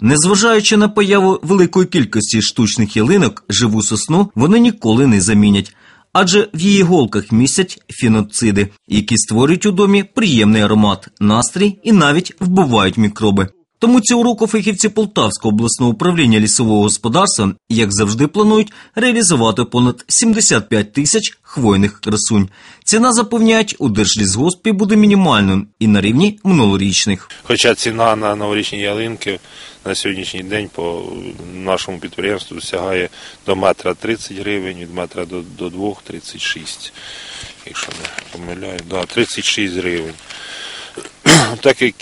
Незважаючи на появу великої кількості штучних ялинок, живу сосну вони ніколи не замінять. Адже в її голках містять фіноциди, які створюють у домі приємний аромат, настрій і навіть вбивають мікроби. Тому цього року фахівці Полтавського обласного управління лісового господарства, як завжди, планують реалізувати понад 75 тисяч хвойних красунь. Ціна запевняють у Держлісгоспі буде мінімальною і на рівні минулорічних. Хоча ціна на новорічні ялинки на сьогоднішній день по нашому підприємству сягає до метра 30 гривень, від метра до, до 2 – 36, якщо не помиляю, да, 36 гривень. Так як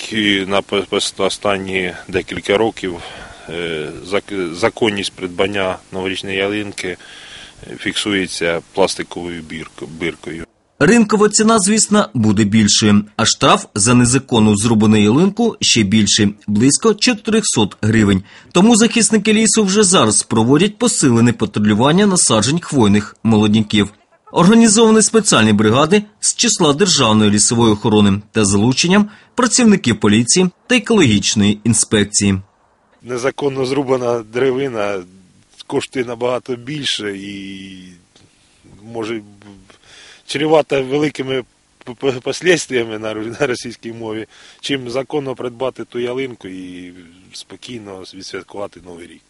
на останні декілька років е, законність придбання новорічної ялинки е, фіксується пластиковою бірко- биркою. Ринкова ціна, звісно, буде більшою, а штраф за незаконну зрубану ялинку ще більший – близько 400 гривень. Тому захисники лісу вже зараз проводять посилене патрулювання насаджень хвойних молодняків. Організовані спеціальні бригади з числа Державної лісової охорони та залученням працівників поліції та екологічної інспекції. незаконно зрубана деревина коштує набагато більше і може чревата великими п- п- на ру- на російській мові, чим законно придбати ту ялинку і спокійно відсвяткувати Новий рік.